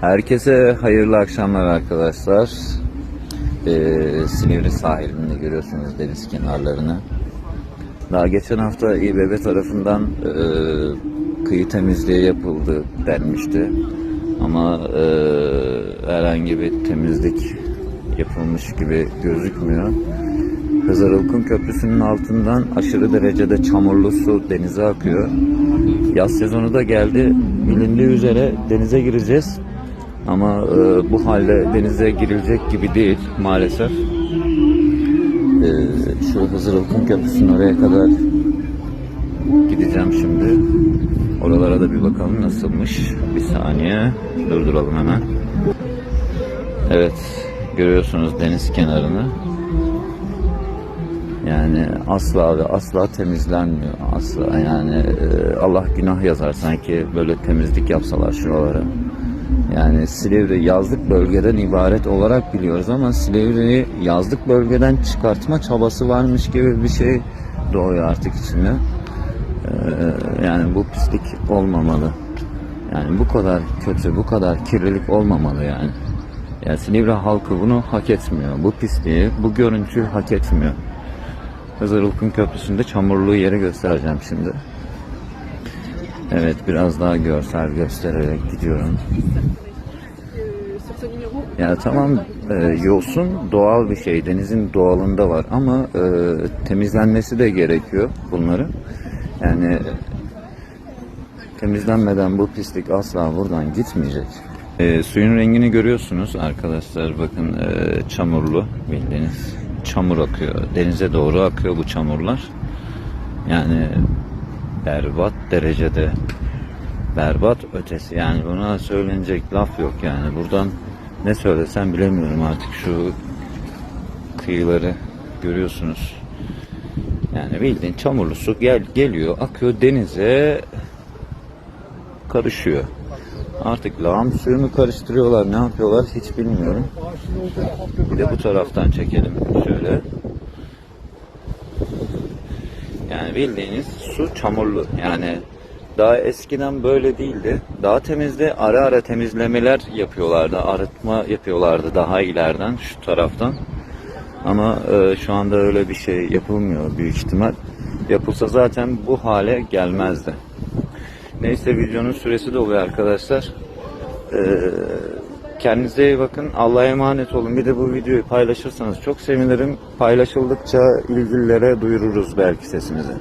Herkese hayırlı akşamlar arkadaşlar. Ee, Silivri sahilinde görüyorsunuz deniz kenarlarını. Daha geçen hafta İBB tarafından e, kıyı temizliği yapıldı denmişti. Ama e, herhangi bir temizlik yapılmış gibi gözükmüyor. Hızarılkın Köprüsü'nün altından aşırı derecede çamurlu su denize akıyor. Yaz sezonu da geldi. Bilindiği üzere denize gireceğiz. Ama e, bu halde denize girilecek gibi değil maalesef. E, şu Hızırılkın Köprüsü'nün oraya kadar gideceğim şimdi. Oralara da bir bakalım nasılmış. Bir saniye durduralım hemen. Evet görüyorsunuz deniz kenarını. Yani asla ve asla temizlenmiyor. Asla yani e, Allah günah yazar sanki böyle temizlik yapsalar şuralara. Yani Silivri yazlık bölgeden ibaret olarak biliyoruz ama Silivri'yi yazlık bölgeden çıkartma çabası varmış gibi bir şey doğuyor artık içime. Ee, yani bu pislik olmamalı. Yani bu kadar kötü, bu kadar kirlilik olmamalı yani. Yani Silivri halkı bunu hak etmiyor. Bu pisliği, bu görüntüyü hak etmiyor. Hızırılkın Köprüsü'nde çamurlu yeri göstereceğim şimdi. Evet biraz daha görsel göstererek gidiyorum. Yani tamam e, yosun doğal bir şey. Denizin doğalında var ama e, temizlenmesi de gerekiyor bunların. Yani temizlenmeden bu pislik asla buradan gitmeyecek. E, suyun rengini görüyorsunuz arkadaşlar. Bakın e, çamurlu bildiğiniz çamur akıyor. Denize doğru akıyor bu çamurlar. Yani berbat derecede berbat ötesi yani buna söylenecek laf yok yani buradan ne söylesem bilemiyorum artık. Şu kıyıları görüyorsunuz. Yani bildiğin çamurlu su gel geliyor akıyor denize karışıyor. Artık lağım suyunu karıştırıyorlar. Ne yapıyorlar hiç bilmiyorum. Bir de bu taraftan çekelim şöyle. Yani bildiğiniz su çamurlu. Yani daha eskiden böyle değildi. Daha temizde ara ara temizlemeler yapıyorlardı. Arıtma yapıyorlardı daha ileriden şu taraftan. Ama e, şu anda öyle bir şey yapılmıyor büyük ihtimal. Yapılsa zaten bu hale gelmezdi. Neyse videonun süresi de oluyor arkadaşlar. Ee, kendinize iyi bakın. Allah'a emanet olun. Bir de bu videoyu paylaşırsanız çok sevinirim. Paylaşıldıkça ilgililere duyururuz belki sesimizi.